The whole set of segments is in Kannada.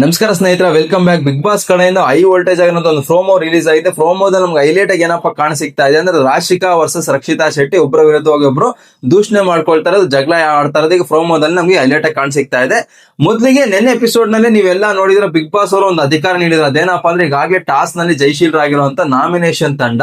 ನಮಸ್ಕಾರ ಸ್ನೇಹಿತರ ವೆಲ್ಕಮ್ ಬ್ಯಾಕ್ ಬಿಗ್ ಬಾಸ್ ಕಡೆಯಿಂದ ಹೈ ವೋಲ್ಟೇಜ್ ಆಗಿರೋ ಒಂದು ಪ್ರೋಮೋ ರಿಲೀಸ್ ಆಗಿದೆ. ಪ್ರೋಮೋದಲ್ಲಿ ನಮ್ಗೆ ಹೈಲೈಟ್ ಆಗಿ ಏನಪ್ಪ ಕಾಣ ಸಿಗ್ತಾ ಇದೆ ಅಂದ್ರೆ ರಾಶಿಕಾ ವರ್ಸಸ್ ರಕ್ಷಿತಾ ಶೆಟ್ಟಿ ಒಬ್ಬರ ವಿರುದ್ಧವಾಗಿ ಒಬ್ರು ದೂಷಣೆ ಮಾಡ್ಕೊಳ್ತಾರೆ ಜಗಳ ಆಡ್ತಾ ಈಗ ಪ್ರೋಮೋದಲ್ಲಿ ನಮ್ಗೆ ಹೈಲೈಟ್ ಆಗಿ ಕಾಣ ಸಿಗ್ತಾ ಇದೆ. ಮೊದಲಿಗೆ ನೆನ್ನೆ ಎಪಿಸೋಡ್ನಲ್ಲಿ ನೀವೆಲ್ಲ ನೋಡಿದ್ರೆ ಬಿಗ್ ಬಾಸ್ ಅವರು ಒಂದು ಅಧಿಕಾರ ನೀಡಿದ್ರು. ಅದೇನಪ್ಪ ಅಂದ್ರೆ ಈಗಾಗಲೇ ಟಾಸ್ನಲ್ಲಿ ಜಯಶೀಲರಾಗಿರುವಂತ ನಾಮಿನೇಷನ್ ತಂಡ.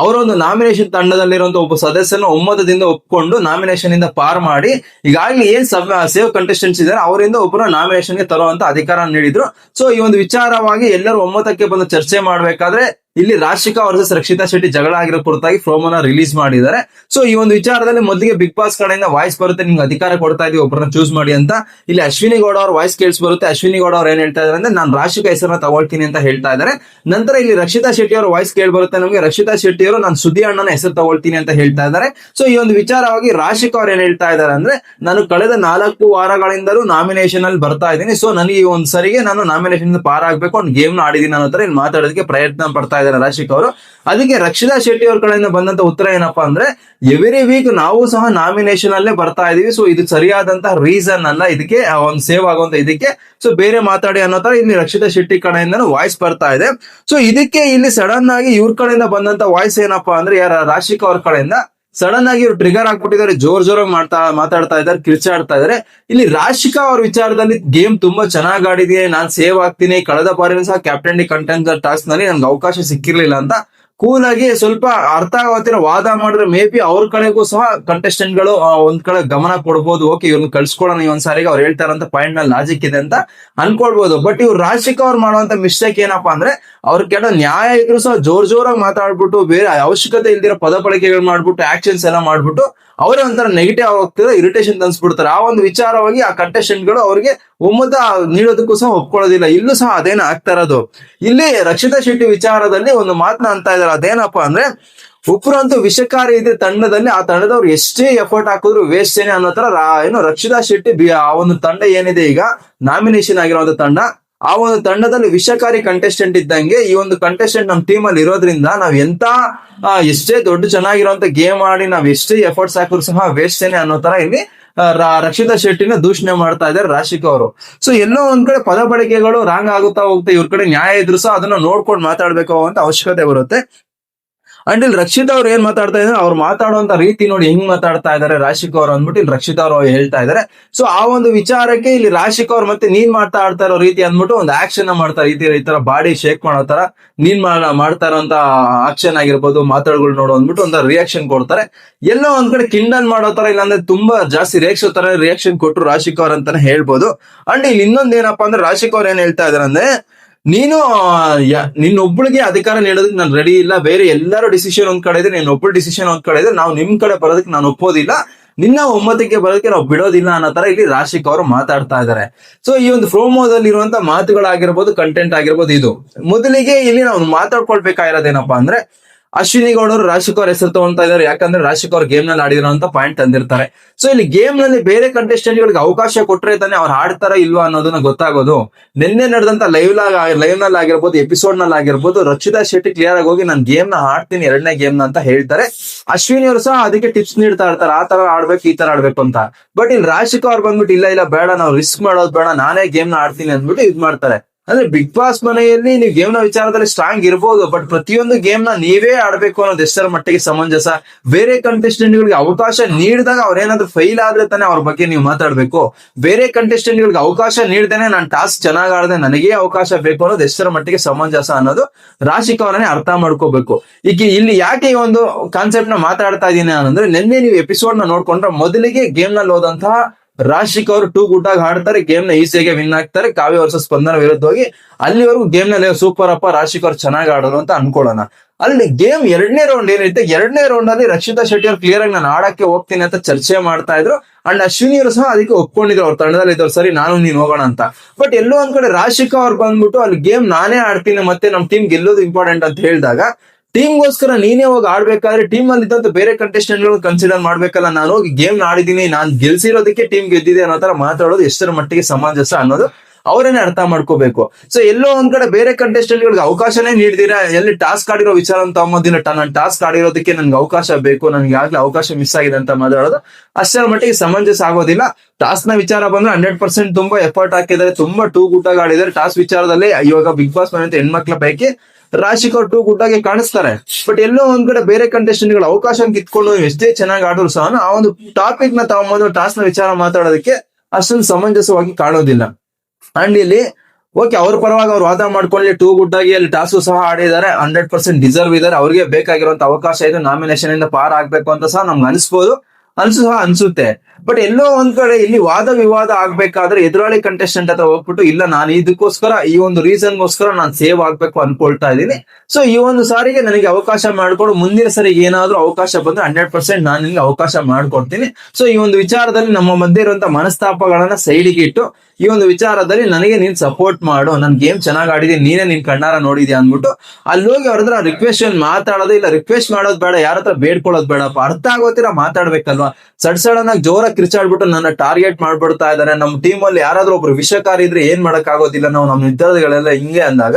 ಅವರೊಂದು ನಾಮಿನೇಷನ್ ತಂಡದಲ್ಲಿರುವಂತಹ ಒಬ್ಬ ಸದಸ್ಯನ ಒಮ್ಮತದಿಂದ ಒಪ್ಕೊಂಡು ನಾಮಿನೇಷನ್ ಇಂದ ಪಾರ್ ಮಾಡಿ, ಈಗಾಗಲೇ ಏನ್ ಸೇವ್ ಕಂಟೆಸ್ಟೆಂಟ್ಸ್ ಇದ್ದಾರೆ, ಅವರಿಂದ ಒಬ್ಬರು ನಾಮಿನೇಷನ್ಗೆ ತರುವಂತ ಅಧಿಕಾರ ನೀಡಿದ್ರು. ಸೊ ಈ ಒಂದು ವಿಚಾರವಾಗಿ ಎಲ್ಲರೂ ಒಮ್ಮತಕ್ಕೆ ಬಂದು ಚರ್ಚೆ ಮಾಡ್ಬೇಕಾದ್ರೆ ಇಲ್ಲಿ ರಾಶಿಕಾ ವರ್ಸಸ್ ರಕ್ಷಿತಾ ಶೆಟ್ಟಿ ಜಗಳ ಆಗಿರೋ ಕುರಿತಾಗಿ ಪ್ರೋಮೋನ ರಿಲೀಸ್ ಮಾಡಿದ್ದಾರೆ. ಸೊ ಈ ಒಂದು ವಿಚಾರದಲ್ಲಿ ಮೊದಲಿಗೆ ಬಿಗ್ ಬಾಸ್ ಕಡೆಯಿಂದ ವಾಯ್ಸ್ ಬರುತ್ತೆ, ನಿಮ್ಗೆ ಅಧಿಕಾರ ಕೊಡ್ತಾ ಇದೀವಿ ಒಬ್ಬರನ್ನ ಚೂಸ್ ಮಾಡಿ ಅಂತ. ಇಲ್ಲಿ ಅಶ್ವಿನಿ ಗೌಡ ಅವ್ರ ವಾಯ್ಸ್ ಕೇಳಿಸ್ ಬರುತ್ತೆ, ಅಶ್ವಿನಿ ಗೌಡ ಅವ್ರು ಏನ್ ಹೇಳ್ತಾ ಇದಾರೆ ಅಂದ್ರೆ, ನಾನು ರಾಶಿಕ ಹೆಸರನ್ನ ತಗೊಳ್ತೀನಿ ಅಂತ ಹೇಳ್ತಾ ಇದ್ದಾರೆ. ನಂತರ ಇಲ್ಲಿ ರಕ್ಷಿತಾ ಶೆಟ್ಟಿ ಅವರ ವಾಯ್ಸ್ ಕೇಳಿ ಬರುತ್ತೆ ನಮಗೆ, ರಕ್ಷಿತಾ ಶೆಟ್ಟಿ ಅವರು ನಾನು ಸುದ್ದಿ ಅಣ್ಣನ ಹೆಸರು ತಗೊಳ್ತೀನಿ ಅಂತ ಹೇಳ್ತಾ ಇದ್ದಾರೆ. ಸೊ ಈ ಒಂದು ವಿಚಾರವಾಗಿ ರಾಶಿಕ ಅವ್ರು ಏನ್ ಹೇಳ್ತಾ ಇದ್ದಾರೆ ಅಂದ್ರೆ, ನಾನು ಕಳೆದ ನಾಲ್ಕು ವಾರಗಳಿಂದಲೂ ನಾಮಿನೇಷನ್ ಅಲ್ಲಿ ಬರ್ತಾ ಇದ್ದೀನಿ ಸೊ ನನಗೆ ಈ ಒಂದು ಸರಿಗೆ ನಾನು ನಾಮಿನೇಷನ್ ಪಾರ್ ಆಗ್ಬೇಕು ಒಂದು ಗೇಮ್ ಆಡಿದೀನಿ ಅನ್ನೋ ತರ ಮಾತಾಡೋದಕ್ಕೆ ಪ್ರಯತ್ನ ಪಡ್ತಾ ಇದ್ದಾರೆ ರಾಶಿಕ್ ಅವರು ಅದಕ್ಕೆ ರಕ್ಷಿತಾ ಶೆಟ್ಟಿ ಅವ್ರ ಕಡೆಯಿಂದ ಬಂದಂತ ಉತ್ತರ ಏನಪ್ಪಾ ಅಂದ್ರೆ ಎವ್ರಿ ವೀಕ್ ನಾವು ಸಹ ನಾಮಿನೇಷನ್ ಅಲ್ಲೇ ಬರ್ತಾ ಇದೀವಿ. ಸೊ ಇದು ಸರಿಯಾದಂತಹ ರೀಸನ್ ಅಲ್ಲ. ಇದಕ್ಕೆ ಒಂದು ಸೇವ್ ಆಗುವಂತ ಇದಕ್ಕೆ. ಸೊ ಬೇರೆ ಮಾತಾಡಿ ಅನ್ನೋ ತರ ಇಲ್ಲಿ ರಕ್ಷಿತಾ ಶೆಟ್ಟಿ ಕಡೆಯಿಂದ ವಾಯ್ಸ್ ಬರ್ತಾ ಇದೆ. ಸೊ ಇದಕ್ಕೆ ಇಲ್ಲಿ ಸಡನ್ ಆಗಿ ಇವ್ರ ಕಡೆಯಿಂದ ಬಂದಂತ ವಾಯ್ಸ್ ಏನಪ್ಪಾ ಅಂದ್ರೆ, ಯಾರ ರಾಶಿಕ್ ಅವ್ರ ಕಡೆಯಿಂದ ಸಡನ್ ಆಗಿ ಇವ್ರು ಟ್ರಿಗರ್ ಹಾಕ್ಬಿಟ್ಟಿದ್ದಾರೆ, ಜೋರ್ ಜೋರಾಗಿ ಮಾಡ್ತಾ, ಮಾತಾಡ್ತಾ ಇದ್ದಾರೆ, ಕಿರ್ಚಾಡ್ತಾ ಇದಾರೆ ಇಲ್ಲಿ ರಾಶಿಕಾ ಅವ್ರ ವಿಚಾರದಲ್ಲಿ ಗೇಮ್ ತುಂಬಾ ಚೆನ್ನಾಗಿ ಆಡಿದೆ ನಾನ್ ಸೇವ್ ಆಗ್ತೀನಿ. ಕಳೆದ ಬಾರಿನೂ ಸಹ ಕ್ಯಾಪ್ಟನ್ ಡಿ ಕಂಟೆಂಟ್ ಟಾಸ್ಕ್ನಲ್ಲಿ ನನ್ಗೆ ಅವಕಾಶ ಸಿಕ್ಕಿರ್ಲಿಲ್ಲ ಅಂತ ಕೂಲ್ ಆಗಿ ಸ್ವಲ್ಪ ಅರ್ಥ ಆಗೋತಿರ ವಾದ ಮಾಡಿದ್ರೆ ಮೇ ಬಿ ಅವ್ರ ಕಡೆಗೂ ಸಹ ಕಂಟೆಸ್ಟೆಂಟ್ಗಳು ಒಂದ್ ಕಡೆ ಗಮನ ಕೊಡ್ಬೋದು. ಓಕೆ ಇವ್ರನ್ನ ಕಳ್ಸ್ಕೊಳ್ಳೋಣ ಈ ಒಂದ್ ಸಾರಿಗೆ. ಅವ್ರು ಹೇಳ್ತಾರಂತ ಪಾಯಿಂಟ್ನಲ್ಲಿ ಲಾಜಿಕ್ ಇದೆ ಅಂತ ಅನ್ಕೊಳ್ಬಹುದು ಬಟ್ ಇವ್ರು ರಾಶಿಕಾ ಅವ್ರು ಮಾಡುವಂತ ಮಿಸ್ಟೇಕ್ ಏನಪ್ಪಾ ಅಂದ್ರೆ, ಅವ್ರ ಕೆಲ ನ್ಯಾಯ ಇದ್ರು ಸಹ ಜೋರ್ ಜೋರಾಗಿ ಮಾತಾಡ್ಬಿಟ್ಟು, ಬೇರೆ ಅವಶ್ಯಕತೆ ಇಲ್ದಿರೋ ಪದ ಬಳಕೆಗಳು ಮಾಡ್ಬಿಟ್ಟು ಆಕ್ಷನ್ಸ್ ಎಲ್ಲ ಮಾಡ್ಬಿಟ್ಟು, ಅವರೇ ಒಂಥರ ನೆಗೆಟಿವ್ ಆಗ್ತಿರೋ ಇರಿಟೇಷನ್ ತನ್ಸ್ಬಿಡ್ತಾರೆ ಆ ಒಂದು ವಿಚಾರವಾಗಿ ಆ ಕಂಟೆಸ್ಟೆಂಟ್ಗಳು ಅವ್ರಿಗೆ ಒಮ್ಮತ ನೀಡೋದಕ್ಕೂ ಸಹ ಒಪ್ಕೊಳ್ಳೋದಿಲ್ಲ. ಇಲ್ಲೂ ಸಹ ಅದೇನ ಆಗ್ತಾ ಇರೋದು. ಇಲ್ಲಿ ರಕ್ಷಿತಾ ಶೆಟ್ಟಿ ವಿಚಾರದಲ್ಲಿ ಒಂದು ಮಾತನ್ನ ಅಂತ ಇದಾರೆ. ಅದೇನಪ್ಪಾ ಅಂದ್ರೆ ಒಬ್ರಂತೂ ವಿಷಕಾರಿ ಇದೆ ತಂಡದಲ್ಲಿ. ಆ ತಂಡದವ್ರು ಎಷ್ಟೇ ಎಫರ್ಟ್ ಹಾಕಿದ್ರು ವೇಸ್ಟ್ ಏನೇ ಅನ್ನೋ ತರ ಏನು ರಕ್ಷಿತಾ ಶೆಟ್ಟಿ ಆ ಒಂದು ತಂಡ ಏನಿದೆ ಈಗ, ನಾಮಿನೇಷನ್ ಆಗಿರುವಂತ ತಂಡ, ಆ ಒಂದು ತಂಡದಲ್ಲಿ ವಿಷಕಾರಿ ಕಂಟೆಸ್ಟೆಂಟ್ ಇದ್ದಂಗೆ ಈ ಒಂದು ಕಂಟೆಸ್ಟೆಂಟ್ ನಮ್ಮ ಟೀಮ್ ಅಲ್ಲಿ ಇರೋದ್ರಿಂದ ನಾವ್ ಎಂತ ಎಷ್ಟೇ ದೊಡ್ಡ ಚೆನ್ನಾಗಿರುವಂತ ಗೇಮ್ ಆಡಿ ನಾವ್ ಎಷ್ಟೇ ಎಫರ್ಟ್ಸ್ ಹಾಕಿದ್ರು ಸಹ ವೇಸ್ಟ್ ಏನೇ ಅನ್ನೋ ತರ ಇಲ್ಲಿ ರಕ್ಷಿತಾ ಶೆಟ್ಟಿನ ದೂಷಣೆ ಮಾಡ್ತಾ ಇದ್ದಾರೆ ರಾಶಿಕ್ ಅವರು. ಸೊ ಎಲ್ಲೋ ಒಂದ್ ಕಡೆ ಪದ ಬಳಕೆಗಳು ರಾಂಗ್ ಆಗುತ್ತಾ ಹೋಗ್ತಾ ಇವ್ರ ಕಡೆ ನ್ಯಾಯ ಇದ್ರು ಸಹ ಅದನ್ನ ನೋಡ್ಕೊಂಡು ಮಾತಾಡ್ಬೇಕು ಅಂತ ಅವಶ್ಯಕತೆ ಬರುತ್ತೆ. ಅಂಡ್ ಇಲ್ಲಿ ರಕ್ಷಿತಾ ಅವ್ರು ಏನ್ ಮಾತಾಡ್ತಾ ಇದ್ದಾರೆ, ಅವ್ರು ಮಾತಾಡುವಂತ ರೀತಿ ನೋಡಿ ಹೆಂಗ್ ಮಾತಾಡ್ತಾ ಇದಾರೆ ರಾಶಿಕ್ ಅವ್ರು ಅಂದ್ಬಿಟ್ಟು ಇಲ್ಲಿ ರಕ್ಷಿತಾ ಅವರು ಹೇಳ್ತಾ ಇದಾರೆ ಸೊ ಆ ಒಂದು ವಿಚಾರಕ್ಕೆ ಇಲ್ಲಿ ರಾಶಿಕ್ ಅವ್ರು ಮತ್ತೆ ನೀನ್ ಮಾತಾಡ್ತಾ ಇರೋ ರೀತಿ ಅಂದ್ಬಿಟ್ಟು ಒಂದು ಆಕ್ಷನ್ ಮಾಡ್ತಾರೆ ಈ ತರ ಈ ತರ ಬಾಡಿ ಶೇಕ್ ಮಾಡೋ ತರ ನೀನ್ ಮಾಡ್ತಾ ಇರೋಂತ ಆಕ್ಷನ್ ಆಗಿರ್ಬೋದು, ಮಾತಾಡ್ಗಳು ನೋಡು ಅಂದ್ಬಿಟ್ಟು ಒಂದು ರಿಯಾಕ್ಷನ್ ಕೊಡ್ತಾರೆ. ಎಲ್ಲೋ ಒಂದ್ ಕಡೆ ಕಿಂಡನ್ ಮಾಡೋ ತರ ಇಲ್ಲಾಂದ್ರೆ ತುಂಬಾ ಜಾಸ್ತಿ ರೇಕ್ಷೋ ತರ ರಿಯಾಕ್ಷನ್ ಕೊಟ್ಟರು ರಾಶಿಕ್ ಅವ್ರ ಅಂತಾನೆ ಹೇಳ್ಬೋದು. ಅಂಡ್ ಇಲ್ಲಿ ಇನ್ನೊಂದ್ ಏನಪ್ಪಾ ಅಂದ್ರೆ ರಾಶಿಕ್ ಅವ್ರು ಏನ್ ಹೇಳ್ತಾ ಇದಾರೆ ಅಂದ್ರೆ ನೀನು ನಿನ್ನ ನಿನ್ನೊಬ್ಳಿಗೆ ಅಧಿಕಾರ ನೀಡೋದಕ್ಕೆ ನಾನು ರೆಡಿ ಇಲ್ಲ. ಬೇರೆ ಎಲ್ಲರೂ ಡಿಸಿಷನ್ ಒಂದ್ ಕಡೆ ಇದೆ. ನೀನ್ ಒಬ್ಬಳು ಡಿಸಿಷನ್ ಒಂದ್ ಕಡೆ ಇದೆ. ನಾವು ನಿಮ್ ಕಡೆ ಬರೋದಕ್ಕೆ ನಾನು ಒಪ್ಪೋದಿಲ್ಲ. ನಿನ್ನ ಒಮ್ಮತಕ್ಕೆ ಬರೋದಕ್ಕೆ ನಾವು ಬಿಡೋದಿಲ್ಲ ಅನ್ನೋ ತರ ಇಲ್ಲಿ ರಾಶಿಕ್ ಅವರು ಮಾತಾಡ್ತಾ ಇದ್ದಾರೆ ಸೊ ಈ ಒಂದು ಪ್ರೋಮೋದಲ್ಲಿ ಇರುವಂತ ಮಾತುಗಳಾಗಿರ್ಬೋದು ಕಂಟೆಂಟ್ ಆಗಿರ್ಬೋದು ಇದು. ಮೊದಲಿಗೆ ಇಲ್ಲಿ ನಾವು ಮಾತಾಡ್ಕೊಳ್ಬೇಕಾಗಿರೋದೇನಪ್ಪಾ ಅಂದ್ರೆ ಅಶ್ವಿನಿ ಗೌಡರು ರಾಶಿಕ್ ಹೆಸರು ತಗೊಂತ ಇದಾರೆ ಯಾಕಂದ್ರೆ ರಾಶಿಕ್ ಅವ್ರ ಗೇಮ್ನಲ್ಲಿ ಆಡಿದ್ರು ಅಂತ ಪಾಯಿಂಟ್ ತಂದಿರ್ತಾರೆ. ಸೊ ಇಲ್ಲಿ ಗೇಮ್ನಲ್ಲಿ ಬೇರೆ ಕಂಟೆಸ್ಟೆಂಟ್ ಗಳಿಗೆ ಅವಕಾಶ ಕೊಟ್ರೆ ತಾನೆ ಅವ್ರು ಆಡ್ತಾರ ಇಲ್ವಾ ಅನ್ನೋದನ್ನ ಗೊತ್ತಾಗೋದು. ನಿನ್ನೆ ನಡೆದಂತ ಲೈವ್ ಲೈವ್ನಲ್ಲಿ ಆಗಿರ್ಬೋದು ಎಪಿಸೋಡ್ನಲ್ಲಿ ಆಗಿರ್ಬೋದು ರಕ್ಷಿತಾ ಶೆಟ್ಟಿ ಕ್ಲಿಯರ್ ಆಗಿ ಹೋಗಿ, ನಾನು ಗೇಮ್ನ ಆಡ್ತೀನಿ, ಎರಡನೇ ಗೇಮ್ನ ಅಂತ ಹೇಳ್ತಾರೆ. ಅಶ್ವಿನಿ ಅವರು ಸಹ ಅದಕ್ಕೆ ಟಿಪ್ಸ್ ನೀಡ್ತಾ ಇರ್ತಾರೆ, ಆ ತರ ಆಡ್ಬೇಕು, ಈ ತರ ಆಡ್ಬೇಕು ಅಂತ. ಬಟ್ ಇಲ್ಲಿ ರಾಶಿಕ್ ಅವ್ರು ಬಂದ್ಬಿಟ್ಟು, ಇಲ್ಲ ಇಲ್ಲ, ಬೇಡ ನಾವು ರಿಸ್ಕ್ ಮಾಡೋದು ಬೇಡ, ನಾನೇ ಗೇಮ್ನ ಆಡ್ತೀನಿ ಅಂದ್ಬಿಟ್ಟು ಇದ್ ಮಾಡ್ತಾರೆ. ಅಂದ್ರೆ ಬಿಗ್ ಬಾಸ್ ಮನೆಯಲ್ಲಿ ನೀವು ಗೇಮ್ನ ವಿಚಾರದಲ್ಲಿ ಸ್ಟ್ರಾಂಗ್ ಇರ್ಬೋದು ಬಟ್ ಪ್ರತಿಯೊಂದು ಗೇಮ್ನ ನೀವೇ ಆಡ್ಬೇಕು ಅನ್ನೋದು ಎಷ್ಟರ ಮಟ್ಟಿಗೆ ಸಮಂಜಸ. ಬೇರೆ ಕಂಟೆಸ್ಟೆಂಟ್ ಗಳಿಗೆ ಅವಕಾಶ ನೀಡಿದಾಗ ಅವ್ರೇನಾದ್ರೂ ಫೈಲ್ ಆದ್ರೆ ತಾನೇ ಅವ್ರ ಬಗ್ಗೆ ನೀವು ಮಾತಾಡ್ಬೇಕು. ಬೇರೆ ಕಂಟೆಸ್ಟೆಂಟ್ ಗಳಿಗೆ ಅವಕಾಶ ನೀಡ್ದೇನೆ ನಾನು ಟಾಸ್ಕ್ ಚೆನ್ನಾಗ್ ಆಡದೆ, ನನಗೆ ಅವಕಾಶ ಬೇಕು ಅನ್ನೋದು ಎಷ್ಟರ ಮಟ್ಟಿಗೆ ಸಮಂಜಸ ಅನ್ನೋದು ರಾಶಿಕ ಅವರನ್ನೇ ಅರ್ಥ ಮಾಡ್ಕೋಬೇಕು. ಈಗ ಇಲ್ಲಿ ಯಾಕೆ ಈ ಒಂದು ಕಾನ್ಸೆಪ್ಟ್ನ ಮಾತಾಡ್ತಾ ಇದ್ದೀನಿ ಅಂದ್ರೆ ನಿನ್ನೆ ನೀವು ಎಪಿಸೋಡ್ನ ನೋಡ್ಕೊಂಡ್ರೆ ಮೊದಲಿಗೆ ಗೇಮ್ನಲ್ಲಿ ಹೋದಂತಹ ರಾಶಿಕ್ ಅವರು ಟೂ ಗುಡ್ ಆಗಿ ಆಡ್ತಾರೆ ಗೇಮ್ನ ಈಸಿಯಾಗಿ ವಿನ್ ಆಗ್ತಾರೆ. ಕಾವ್ಯ ವರ್ಷ ಸ್ಪಂದನ ವಿರುದ್ಧವಾಗಿ ಅಲ್ಲಿವರೆಗೂ ಗೇಮ್ನಲ್ಲಿ ಸೂಪರ್ ಅಪ್ಪ, ರಾಶಿಕ್ ಅವ್ರು ಚೆನ್ನಾಗಿ ಆಡೋದು ಅಂತ ಅನ್ಕೊಳ್ಳೋಣ. ಅಲ್ಲಿ ಗೇಮ್ ಎರಡನೇ ರೌಂಡ್ ಏನೈತೆ ಎರಡನೇ ರೌಂಡ್ ಅಲ್ಲಿ ರಕ್ಷಿತಾ ಶೆಟ್ಟಿ ಅವ್ರು ಕ್ಲಿಯರ್ ಆಗಿ ನಾನು ಆಡಕ್ಕೆ ಹೋಗ್ತೀನಿ ಅಂತ ಚರ್ಚೆ ಮಾಡ್ತಾ ಇದ್ರು. ಅಂಡ್ ಅಶ್ವಿನಿ ಅವರು ಸಹ ಅದಕ್ಕೆ ಒಪ್ಕೊಂಡಿದ್ರು, ಅವ್ರ ತಂಡದಲ್ಲಿ ಇದ್ದವ್ರು, ಸರಿ, ನಾನು ನೀನ್ ಹೋಗೋಣ ಅಂತ. ಬಟ್ ಎಲ್ಲೋ ಒಂದ್ ಕಡೆ ರಾಶಿಕಾ ಅವ್ರು ಬಂದ್ಬಿಟ್ಟು ಅಲ್ಲಿ ಗೇಮ್ ನಾನೇ ಆಡ್ತೀನಿ ಮತ್ತೆ ನಮ್ ಟೀಮ್ ಗೆಲ್ಲೋದು ಇಂಪಾರ್ಟೆಂಟ್ ಅಂತ ಹೇಳಿದಾಗ ಟೀಮ್ಗೋಸ್ಕರ ನೀನೇ ಹೋಗಿ ಆಡ್ಬೇಕಾದ್ರೆ ಟೀಮ್ ಅಲ್ಲಿ ಇದ್ದಂತ ಬೇರೆ ಕಂಟೆಸ್ಟೆಂಟ್ ಕನ್ಸಿಡರ್ ಮಾಡ್ಬೇಕಲ್ಲ, ನಾನು ಹೋಗಿ ಗೇಮ್ ಆಡಿದೀನಿ ನಾನ್ ಗೆಲ್ಸಿರೋದಕ್ಕೆ ಟೀಮ್ ಗೆದ್ದಿದೆ ಅನ್ನೋ ತರ ಮಾತಾಡೋದು ಎಷ್ಟರ ಮಟ್ಟಿಗೆ ಸಮಂಜಸ ಅನ್ನೋದು ಅವರೇನೆ ಅರ್ಥ ಮಾಡ್ಕೋಬೇಕು. ಸೊ ಎಲ್ಲೋ ಒಂದ್ ಕಡೆ ಬೇರೆ ಕಂಟೆಸ್ಟೆಂಟ್ ಗಳಿಗೆ ಅವಕಾಶನೇ ನೀಡ್ದಿರಾ? ಎಲ್ಲಿ ಟಾಸ್ಕ್ ಆಡಿರೋ ವಿಚಾರ ಅಂತ ತಗೊಂಬೋದಿಲ್ಲ ನಾನು ಟಾಸ್ಕ್ ಆಡಿರೋದಕ್ಕೆ ನನ್ಗೆ ಅವಕಾಶ ಬೇಕು, ನನ್ಗೆ ಯಾಕೆ ಅವಕಾಶ ಮಿಸ್ ಆಗಿದೆ ಅಂತ ಮಾತಾಡೋದು. ಅಷ್ಟರ ಮಟ್ಟಿಗೆ ಸಮಂಜಸ ಆಗೋದಿಲ್ಲ. ಟಾಸ್ಕ್ನ ವಿಚಾರ ಬಂದ್ರೆ ಹಂಡ್ರೆಡ್ ಪರ್ಸೆಂಟ್ ತುಂಬಾ ಎಫರ್ಟ್ ಹಾಕಿದ್ದಾರೆ. ತುಂಬಾ ಟೂ ಗುಟ್ಟಾಗಿ ಆಡಿದ್ದಾರೆ. ಟಾಸ್ಕ್ ವಿಚಾರದಲ್ಲಿ ಇವಾಗ ಬಿಗ್ ಬಾಸ್ ಮನೆ ಹೆಣ್ಮಕ್ಳ ಪೈಕಿ ರಾಶಿಕ್ ಅವ್ರು ಟೂ ಗುಡ್ಡಾಗಿ ಕಾಣಿಸ್ತಾರೆ. ಬಟ್ ಎಲ್ಲೋ ಒಂದ್ ಕಡೆ ಬೇರೆ ಕಂಟೆಸ್ಟೆಂಟ್ಗಳು ಅವಕಾಶ ಕಿತ್ಕೊಂಡು ಎಷ್ಟೇ ಚೆನ್ನಾಗಿ ಆಡೋರು ಸಹ, ಆ ಒಂದು ಟಾಪಿಕ್ನ ತಗೊಂಬಂದು ಟಾಸ್ಕ್ನ ವಿಚಾರ ಮಾತಾಡೋದಕ್ಕೆ ಅಷ್ಟೊಂದು ಸಮಂಜಸವಾಗಿ ಕಾಣೋದಿಲ್ಲ. ಅಂಡ್ ಇಲ್ಲಿ ಓಕೆ ಅವ್ರ ಪರವಾಗಿ ಅವ್ರು ವಾದ ಮಾಡ್ಕೊಳ್ಳಿ ಟೂ ಗುಡ್ ಆಗಿ ಅಲ್ಲಿ ಟಾಸು ಸಹ ಆಡಿದ್ದಾರೆ ಹಂಡ್ರೆಡ್ ಪರ್ಸೆಂಟ್ ಡಿಸರ್ವ್ ಇದಾರೆ ಅವ್ರಿಗೆ ಬೇಕಾಗಿರುವಂತ ಅವಕಾಶ ಇದೆ ನಾಮಿನೇಷನ್ ಇಂದ ಪಾರ್ ಆಗ್ಬೇಕು ಅಂತ ಸಹ ನಮ್ಗೆ ಅನ್ಸ್ಬೋದು. ಅನ್ಸು ಅನ್ಸುತ್ತೆ. ಬಟ್ ಎಲ್ಲೋ ಒಂದ್ ಕಡೆ ಇಲ್ಲಿ ವಾದ ವಿವಾದ ಆಗ್ಬೇಕಾದ್ರೆ ಎದುರಾಳಿ ಕಂಟೆಸ್ಟೆಂಟ್ ಹತ್ರ ಹೋಗ್ಬಿಟ್ಟು, ಇಲ್ಲ ನಾನು ಇದಕ್ಕೋಸ್ಕರ, ಈ ಒಂದು ರೀಸನ್ಗೋಸ್ಕರ ನಾನು ಸೇವ್ ಆಗ್ಬೇಕು ಅನ್ಕೊಳ್ತಾ ಇದ್ದೀನಿ. ಸೊ ಈ ಒಂದು ಸಾರಿಗೆ ನನಗೆ ಅವಕಾಶ ಮಾಡ್ಕೊಡು. ಮುಂದಿನ ಸರಿ ಏನಾದ್ರೂ ಅವಕಾಶ ಬಂದ್ರೆ ಹಂಡ್ರೆಡ್ ಪರ್ಸೆಂಟ್ ನಾನು ನಿಮ್ಗೆ ಅವಕಾಶ ಮಾಡ್ಕೊಡ್ತೀನಿ. ಸೊ ಈ ಒಂದು ವಿಚಾರದಲ್ಲಿ ನಮ್ಮ ಮಧ್ಯೆ ಇರುವಂತ ಮನಸ್ತಾಪಗಳನ್ನ ಸೈಡಿಗೆ ಇಟ್ಟು, ಈ ಒಂದು ವಿಚಾರದಲ್ಲಿ ನನಗೆ ನೀನ್ ಸಪೋರ್ಟ್ ಮಾಡು. ನನ್ ಗೇಮ್ ಚೆನ್ನಾಗಿ ಆಡಿದೀನಿ ನೀನೇ ನಿನ್ ಕಣ್ಣಾರ ನೋಡಿದ್ಯಾ ಅಂದ್ಬಿಟ್ಟು ಅಲ್ಲಿ ಹೋಗಿ ಅವ್ರ ಹತ್ರ ರಿಕ್ವೆಸ್ಟ್ ಮಾತಾಡೋದು ಇಲ್ಲ ರಿಕ್ವೆಸ್ಟ್ ಮಾಡೋದು ಬೇಡ, ಯಾರ ಹತ್ರ ಬೇಡ್ಕೊಳ್ಳೋದು ಬೇಡಪ್ಪ, ಅರ್ಥ ಆಗೋತಿರ ಮಾತಾಡ್ಬೇಕಲ್ವಾ? ಸಡ್ ಸಡನ್ ಆಗಿ ಜೋರಾಗಿ ಕಿರ್ಚಾಡ್ಬಿಟ್ಟು ನನ್ನ ಟಾರ್ಗೆಟ್ ಮಾಡ್ಬಿಡ್ತಾ ಇದಾರೆ ನಮ್ಮ ಟೀಮ್ ಅಲ್ಲಿ ಯಾರಾದ್ರೂ ಒಬ್ರು ವಿಷಕಾರಿ ಇದ್ರೆ ಏನ್ ಮಾಡಕ್ ಆಗೋದಿಲ್ಲ ನಾವು ನಮ್ಮ ನಿರ್ಧಾರಗಳೆಲ್ಲ ಹಿಂಗೆ ಅಂದಾಗ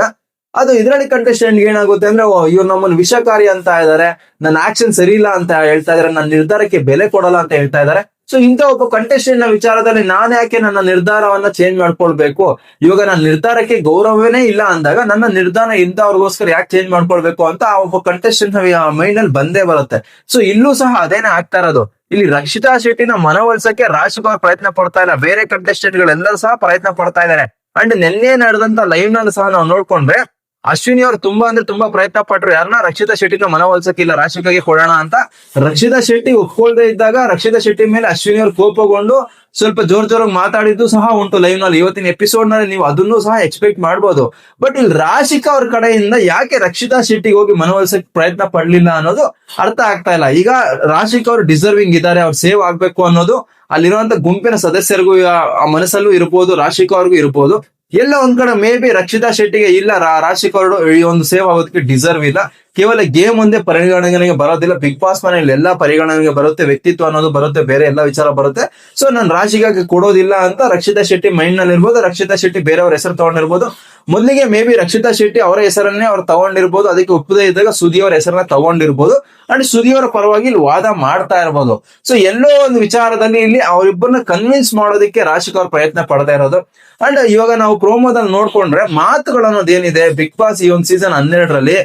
ಅದು ಇದರಲ್ಲಿ ಕಂಟೆಸ್ಟೆಂಟ್ ಏನಾಗುತ್ತೆ ಅಂದ್ರೆ ಇವ್ರು ನಮ್ಮನ್ನು ವಿಷಕಾರಿ ಅಂತ ಇದಾರೆ. ನನ್ನ ಆಕ್ಷನ್ ಸರಿ ಇಲ್ಲ ಅಂತ ಹೇಳ್ತಾ ಇದಾರೆ. ನನ್ನ ನಿರ್ಧಾರಕ್ಕೆ ಬೆಲೆ ಕೊಡಲ್ಲ ಅಂತ ಹೇಳ್ತಾ ಇದಾರೆ. ಸೊ ಇಂಥ ಒಬ್ಬ ಕಂಟೆಸ್ಟೆಂಟ್ನ ವಿಚಾರದಲ್ಲಿ ನಾನು ಯಾಕೆ ನನ್ನ ನಿರ್ಧಾರವನ್ನ ಚೇಂಜ್ ಮಾಡ್ಕೊಳ್ಬೇಕು? ಇವಾಗ ನನ್ನ ನಿರ್ಧಾರಕ್ಕೆ ಗೌರವನೇ ಇಲ್ಲ ಅಂದಾಗ ನನ್ನ ನಿರ್ಧಾರ ಇಂಥವ್ರಿಗೋಸ್ಕರ ಯಾಕೆ ಚೇಂಜ್ ಮಾಡ್ಕೊಳ್ಬೇಕು ಅಂತ ಆ ಒಬ್ಬ ಕಂಟೆಸ್ಟೆಂಟ್ ಮೈಂಡ್ ಅಲ್ಲಿ ಬಂದೇ ಬರುತ್ತೆ. ಸೊ ಇಲ್ಲೂ ಸಹ ಅದೇನೇ ಆಗ್ತಾ ಇರೋದು. ಇಲ್ಲಿ ರಕ್ಷಿತಾ ಶೆಟ್ಟಿನ ಮನವೊಲಿಸಕ್ಕೆ ರಾಜ್ಕುಮಾರ್ ಪ್ರಯತ್ನ ಪಡ್ತಾ ಇಲ್ಲ. ಬೇರೆ ಕಂಟೆಸ್ಟೆಂಟ್ ಗಳೆಲ್ಲರೂ ಸಹ ಪ್ರಯತ್ನ ಪಡ್ತಾ ಇದ್ದಾರೆ. ಅಂಡ್ ನಿನ್ನೆ ನಡೆದಂತ ಲೈವ್ನಲ್ಲಿ ಸಹ ನಾವು ನೋಡ್ಕೊಂಡ್ರೆ ಅಶ್ವಿನಿ ಅವರು ತುಂಬಾ ಅಂದ್ರೆ ತುಂಬಾ ಪ್ರಯತ್ನ ಪಟ್ರು. ಯಾರನ್ನ ರಕ್ಷಿತಾ ಶೆಟ್ಟಿನ ಮನವೊಲಿಸಕ್ಕಿಲ್ಲ ರಾಶಿಕಾಗೆ ಕೊಡೋಣ ಅಂತ. ರಕ್ಷಿತಾ ಶೆಟ್ಟಿ ಒಪ್ಕೊಳ್ದೇ ಇದ್ದಾಗ ರಕ್ಷಿತಾ ಶೆಟ್ಟಿ ಮೇಲೆ ಅಶ್ವಿನಿ ಅವ್ರು ಕೋಪಗೊಂಡು ಸ್ವಲ್ಪ ಜೋರ್ ಜೋರಾಗಿ ಮಾತಾಡಿದ್ದು ಸಹ ಉಂಟು ಲೈವ್ನಲ್ಲಿ. ಇವತ್ತಿನ ಎಪಿಸೋಡ್ನಲ್ಲಿ ನೀವು ಅದನ್ನು ಸಹ ಎಕ್ಸ್ಪೆಕ್ಟ್ ಮಾಡ್ಬೋದು. ಬಟ್ ಇಲ್ಲಿ ರಾಶಿಕಾ ಅವ್ರ ಕಡೆಯಿಂದ ಯಾಕೆ ರಕ್ಷಿತಾ ಶೆಟ್ಟಿಗೆ ಹೋಗಿ ಮನವೊಲಿಸಕ್ ಪ್ರಯತ್ನ ಪಡ್ಲಿಲ್ಲ ಅನ್ನೋದು ಅರ್ಥ ಆಗ್ತಾ ಇಲ್ಲ. ಈಗ ರಾಶಿಕಾ ಅವ್ರು ಡಿಸರ್ವಿಂಗ್ ಇದ್ದಾರೆ, ಅವ್ರು ಸೇವ್ ಆಗ್ಬೇಕು ಅನ್ನೋದು ಅಲ್ಲಿರುವಂತ ಗುಂಪಿನ ಸದಸ್ಯರಿಗೂ ಮನಸ್ಸಲ್ಲೂ ಇರ್ಬೋದು, ರಾಶಿಕಾ ಅವ್ರಿಗೂ ಇರ್ಬೋದು. ಎಲ್ಲ ಒಂದ್ ಕಡೆ ಮೇ ಬಿ ರಕ್ಷಿತಾ ಶೆಟ್ಟಿಗೆ ಇಲ್ಲ ರಾಶಿ ಕೋರ್ಡ್ ಈ ಒಂದು ಸೇವ್ ಆಗೋದಕ್ಕೆ ಡಿಸರ್ವ್ ಇಲ್ಲ. ಕೇವಲ ಗೇಮ್ ಒಂದೇ ಪರಿಗಣನೆಗೆ ಬರೋದಿಲ್ಲ ಬಿಗ್ ಬಾಸ್ ಮನೆಯಲ್ಲಿ ಎಲ್ಲಾ ಪರಿಗಣನೆಗೆ ಬರುತ್ತೆ, ವ್ಯಕ್ತಿತ್ವ ಅನ್ನೋದು ಬರುತ್ತೆ, ಬೇರೆ ಎಲ್ಲ ವಿಚಾರ ಬರುತ್ತೆ. ಸೊ ನಾನು ರಾಶಿಗಾಗಿ ಕೊಡೋದಿಲ್ಲ ಅಂತ ರಕ್ಷಿತಾ ಶೆಟ್ಟಿ ಮೈಂಡ್ನಲ್ಲಿ ಇರ್ಬೋದು ರಕ್ಷಿತಾ ಶೆಟ್ಟಿ ಬೇರೆಯವ್ರ ಹೆಸರು ತಗೊಂಡಿರ್ಬೋದು. ಮೊದಲಿಗೆ ಮೇ ಬಿ ರಕ್ಷಿತಾ ಶೆಟ್ಟಿ ಅವರ ಹೆಸರನ್ನೇ ಅವ್ರು ತಗೊಂಡಿರ್ಬೋದು, ಅದಕ್ಕೆ ಒಪ್ಪದೇ ಇದ್ದಾಗ ಸುದಿ ಅವರ ಹೆಸರನ್ನ ತಗೊಂಡಿರ್ಬೋದು. ಅಂಡ್ ಸುದಿ ಅವರ ಪರವಾಗಿ ಇಲ್ಲಿ ವಾದ ಮಾಡ್ತಾ ಇರ್ಬೋದು. ಸೊ ಎಲ್ಲೋ ಒಂದು ವಿಚಾರದಲ್ಲಿ ಇಲ್ಲಿ ಅವರಿಬ್ಬರನ್ನ ಕನ್ವಿನ್ಸ್ ಮಾಡೋದಕ್ಕೆ ರಾಶಿಕ್ ಅವ್ರ ಪ್ರಯತ್ನ ಪಡ್ತಾ ಇರೋದು. ಅಂಡ್ ಇವಾಗ ನಾವು ಪ್ರೋಮೋದಲ್ಲಿ ನೋಡ್ಕೊಂಡ್ರೆ ಮಾತುಗಳು ಅನ್ನೋದು ಏನಿದೆ ಬಿಗ್ ಬಾಸ್ ಈ ಒಂದು ಸೀಸನ್ ಹನ್ನೆರಡರಲ್ಲಿ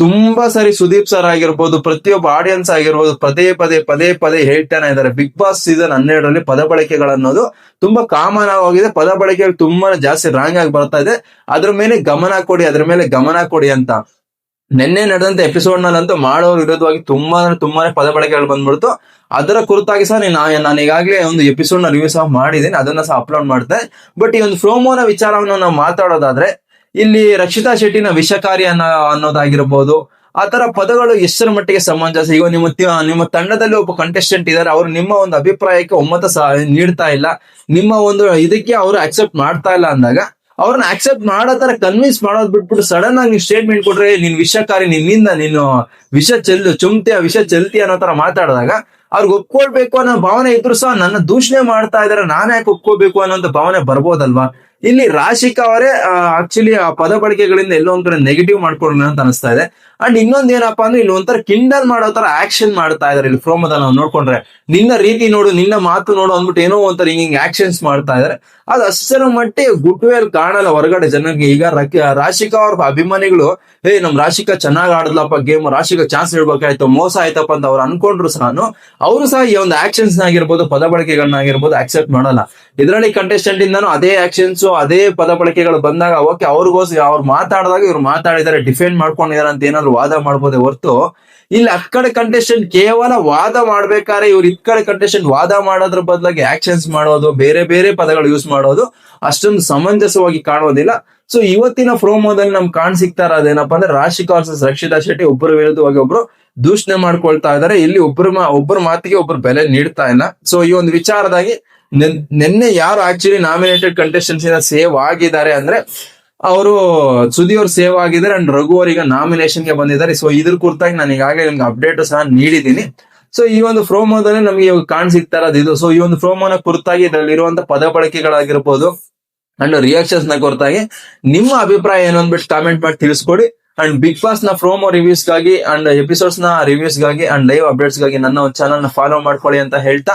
ತುಂಬಾ ಸರಿ ಸುದೀಪ್ ಸರ್ ಆಗಿರ್ಬೋದು, ಪ್ರತಿಯೊಬ್ಬ ಆಡಿಯನ್ಸ್ ಆಗಿರ್ಬೋದು, ಪದೇ ಪದೇ ಪದೇ ಪದೇ ಹೇಳ್ತಾನೆ ಇದ್ದಾರೆ. ಬಿಗ್ ಬಾಸ್ ಸೀಸನ್ ಹನ್ನೆರಡರಲ್ಲಿ ಪದ ಬಳಕೆಗಳನ್ನೋದು ತುಂಬಾ ಕಾಮನ್ ಆಗಿದೆ ಪದ ಬಳಕೆ ತುಂಬಾ ಜಾಸ್ತಿ ರಾಂಗ್ ಆಗಿ ಬರ್ತಾ ಇದೆ. ಅದ್ರ ಮೇಲೆ ಗಮನ ಕೊಡಿ, ಅದ್ರ ಮೇಲೆ ಗಮನ ಕೊಡಿ ಅಂತ. ನಿನ್ನೆ ನಡೆದಂತ ಎಪಿಸೋಡ್ ನಲ್ಲಂತೂ ಮಾಡೋರು ವಿರೋಧವಾಗಿ ತುಂಬಾ ತುಂಬಾನೇ ಪದ ಬಳಕೆಗಳು ಬಂದ್ಬಿಡ್ತು. ಅದರ ಕುರಿತಾಗಿ ಸಹ ನಾನು ನಾನು ಈಗಾಗಲೇ ಒಂದು ಎಪಿಸೋಡ್ನ ರಿವ್ಯೂ ಸಹ ಮಾಡಿದ್ದೀನಿ. ಅದನ್ನ ಸಹ ಅಪ್ಲೋಡ್ ಮಾಡ್ತೆ. ಬಟ್ ಈ ಒಂದು ಪ್ರೋಮೋನ ವಿಚಾರವನ್ನು ನಾವು ಮಾತಾಡೋದಾದ್ರೆ ಇಲ್ಲಿ ರಕ್ಷಿತಾ ಶೆಟ್ಟಿನ ವಿಷಕಾರಿ ಅನ್ನೋ ಅನ್ನೋದಾಗಿರ್ಬೋದು. ಆ ತರ ಪದಗಳು ಎಷ್ಟರ ಮಟ್ಟಿಗೆ ಸಮಂಜಸ? ಈಗ ನಿಮ್ಮ ನಿಮ್ಮ ತಂಡದಲ್ಲಿ ಒಬ್ಬ ಕಂಟೆಸ್ಟೆಂಟ್ ಇದ್ದಾರೆ. ಅವರು ನಿಮ್ಮ ಒಂದು ಅಭಿಪ್ರಾಯಕ್ಕೆ ಒಮ್ಮತ ನೀಡ್ತಾ ಇಲ್ಲ. ನಿಮ್ಮ ಒಂದು ಇದಕ್ಕೆ ಅವರು ಅಕ್ಸೆಪ್ಟ್ ಮಾಡ್ತಾ ಇಲ್ಲ ಅಂದಾಗ, ಅವ್ರನ್ನ ಅಕ್ಸೆಪ್ಟ್ ಮಾಡೋ ತರ ಕನ್ವಿನ್ಸ್ ಮಾಡೋದ್ ಬಿಟ್ಬಿಟ್ಟು ಸಡನ್ ಆಗಿ ನೀವು ಸ್ಟೇಟ್ಮೆಂಟ್ ಕೊಟ್ರೆ, ನೀನ್ ವಿಷಕಾರಿ ನಿನ್ನಿಂದ ನೀನು ವಿಷ ಚೆಲ್ ಚುಮ್ತಿಯ ವಿಷ ಚೆಲ್ತಿ ಅನ್ನೋ ತರ ಮಾತಾಡಿದಾಗ, ಅವ್ರಿಗೆ ಒಪ್ಕೊಳ್ಬೇಕು ಅನ್ನೋ ಭಾವನೆ ಇದ್ರು ಸಹ ನನ್ನ ದೂಷಣೆ ಮಾಡ್ತಾ ಇದಾರೆ. ನಾನು ಯಾಕೆ ಒಪ್ಕೋಬೇಕು ಅನ್ನೋ ಭಾವನೆ ಬರ್ಬೋದಲ್ವಾ? ಇಲ್ಲಿ ರಾಶಿಕಾ ಅವರೇ ಆಕ್ಚುಲಿ ಆ ಪದ ಬಳಕೆಗಳಿಂದ ಎಲ್ಲೋ ಒಂದ್ ಕಡೆ ನೆಗೆಟಿವ್ ಮಾಡ್ಕೊಂಡ್ರೆ ಅಂತ ಅನಿಸ್ತಾ ಇದೆ. ಅಂಡ್ ಇನ್ನೊಂದ್ ಏನಪ್ಪಾ ಅಂದ್ರೆ ಇಲ್ಲಿ ಒಂಥರ ಕಿಂಡಲ್ ಮಾಡೋ ತರ ಆಕ್ಷನ್ ಮಾಡ್ತಾ ಇದಾರೆ ಇಲ್ಲಿ ಫ್ರೋಮದ ನಾವು ನೋಡ್ಕೊಂಡ್ರೆ. ನಿನ್ನ ರೀತಿ ನೋಡು, ನಿನ್ನ ಮಾತು ನೋಡು ಅಂದ್ಬಿಟ್ಟು ಏನೋ ಒಂಥರ ಹಿಂಗ್ ಆಕ್ಷನ್ಸ್ ಮಾಡ್ತಾ ಇದಾರೆ. ಅದು ಅಷ್ಟರ ಮಟ್ಟಿಗೆ ಗುಡ್ ವೇಲ್ ಕಾಣಲ್ಲ ಹೊರಗಡೆ ಜನಕ್ಕೆ. ಈಗ ರಾಶಿಕ ಅವ್ರ ಅಭಿಮಾನಿಗಳು, ಏ, ನಮ್ ರಾಶಿಕಾ ಚೆನ್ನಾಗ್ ಆಡದ್ಲಪ್ಪ ಗೇಮ್ ರಾಶಿಕಾ ಚಾನ್ಸ್ ಇಡ್ಬೇಕಾಯ್ತು ಮೋಸ ಆಯ್ತಪ್ಪ ಅಂತ ಅವ್ರು ಅನ್ಕೊಂಡ್ರು ಸಹ, ಅವರು ಸಹ ಈ ಒಂದು ಆಕ್ಷನ್ಸ್ ಆಗಿರ್ಬೋದು ಪದ ಬಳಕೆಗಳನ್ನಾಗಿರ್ಬೋದು ಆಕ್ಸೆಪ್ಟ್ ಮಾಡಲ್ಲ. ಇದರಲ್ಲಿ ಕಂಟೆಸ್ಟೆಂಟ್ ಇಂದಾನು ಅದೇ ಆಕ್ಷನ್ಸ್ ಅದೇ ಪದ ಬಳಕೆಗಳು ಬಂದಾಗ ಓಕೆ ಅವ್ರಿಗೋಸ್ಕರ ಅವ್ರು ಮಾತಾಡಿದಾಗ ಇವ್ರು ಮಾತಾಡಿದಾರೆ ಡಿಫೆಂಡ್ ಮಾಡ್ಕೊಂಡಿದಾರೆ ಅಂತ ಏನಾದ್ರು ವಾದ ಮಾಡ್ಬೋದೇ ಹೊರತು, ಇಲ್ಲಿ ಆ ಕಡೆ ಕಂಟೆಸ್ಟೆಂಟ್ ಕೇವಲ ವಾದ ಮಾಡ್ಬೇಕಾದ್ರೆ ಇವ್ರು ಇತ್ ಕಡೆ ಕಂಟೆಸ್ಟೆಂಟ್ ವಾದ ಮಾಡೋದ್ರ ಬದಲಾಗಿ ಆಕ್ಷನ್ಸ್ ಮಾಡೋದು, ಬೇರೆ ಬೇರೆ ಪದಗಳು ಯೂಸ್ ಮಾಡೋದು, ಅಷ್ಟೊಂದು ಸಮಂಜಸವಾಗಿ ಕಾಣೋದಿಲ್ಲ. ಸೊ ಇವತ್ತಿನ ಪ್ರೋಮೋದಲ್ಲಿ ನಮ್ಗೆ ಕಾಣ್ ಸಿಗ್ತಾ ಇರೋದೇನಪ್ಪ ಅಂದ್ರೆ ರಾಶಿಕಾ ವರ್ಸಸ್ ರಕ್ಷಿತಾ ಶೆಟ್ಟಿ ಒಬ್ಬರು ವಿರುದ್ಧವಾಗಿ ಒಬ್ರು ದೂಷಣೆ ಮಾಡ್ಕೊಳ್ತಾ ಇದಾರೆ. ಇಲ್ಲಿ ಒಬ್ಬರು ಒಬ್ಬರ ಮಾತಿಗೆ ಒಬ್ಬರು ಬೆಲೆ ನೀಡ್ತಾ ಇಲ್ಲ. ಸೊ ಈ ಒಂದು ವಿಚಾರದಾಗಿ ನಿನ್ನೆ ಯಾರು ಆಕ್ಚುಲಿ ನಾಮಿನೇಟೆಡ್ ಕಂಟೆಸ್ಟೆಂಟ್ಸ್ ಇಂದ ಸೇವ್ ಆಗಿದ್ದಾರೆ ಅಂದ್ರೆ ಅವರು ಸುದಿ ಅವ್ರು ಸೇವ್ ಆಗಿದ್ದಾರೆ ಅಂಡ್ ರಘು ಈಗ ನಾಮಿನೇಷನ್ಗೆ ಬಂದಿದ್ದಾರೆ. ಸೊ ಇದ್ರ ಕುರಿತಾಗಿ ನಾನು ಈಗಾಗಲೇ ನಿಮ್ಗೆ ಅಪ್ಡೇಟ್ ಸಹ ನೀಡಿದ್ದೀನಿ. ಸೊ ಈ ಒಂದು ಪ್ರೋಮೋದಲ್ಲಿ ನಮಗೆ ಇವಾಗ ಕಾಣ್ ಸಿಗ್ತಾ ಇರೋದು ಇದು. ಸೊ ಈ ಒಂದು ಪ್ರೋಮೋನ ಕುರಿತಾಗಿ ಇದರಲ್ಲಿ ಇರುವಂತ ಪದ ಬಳಕೆಗಳಾಗಿರ್ಬೋದು ಅಂಡ್ ರಿಯಾಕ್ಷನ್ಸ್ನ ಕುರಿತಾಗಿ ನಿಮ್ಮ ಅಭಿಪ್ರಾಯ ಏನು ಅಂದ್ಬಿಟ್ಟು ಕಾಮೆಂಟ್ ಮಾಡಿ ತಿಳಿಸ್ಕೊಡಿ. ಅಂಡ್ ಬಿಗ್ ಬಾಸ್ನ ಪ್ರೋಮೋ ರಿವ್ಯೂಸ್ಗಾಗಿ ಅಂಡ್ ಎಪಿಸೋಡ್ಸ್ನ ರಿವ್ಯೂಸ್ಗಾಗಿ ಅಂಡ್ ಲೈವ್ ಅಪ್ಡೇಟ್ಸ್ಗಾಗಿ ನನ್ನ ಒಂದು ಚಾನಲ್ನ ಫಾಲೋ ಮಾಡ್ಕೊಳ್ಳಿ ಅಂತ ಹೇಳ್ತಾ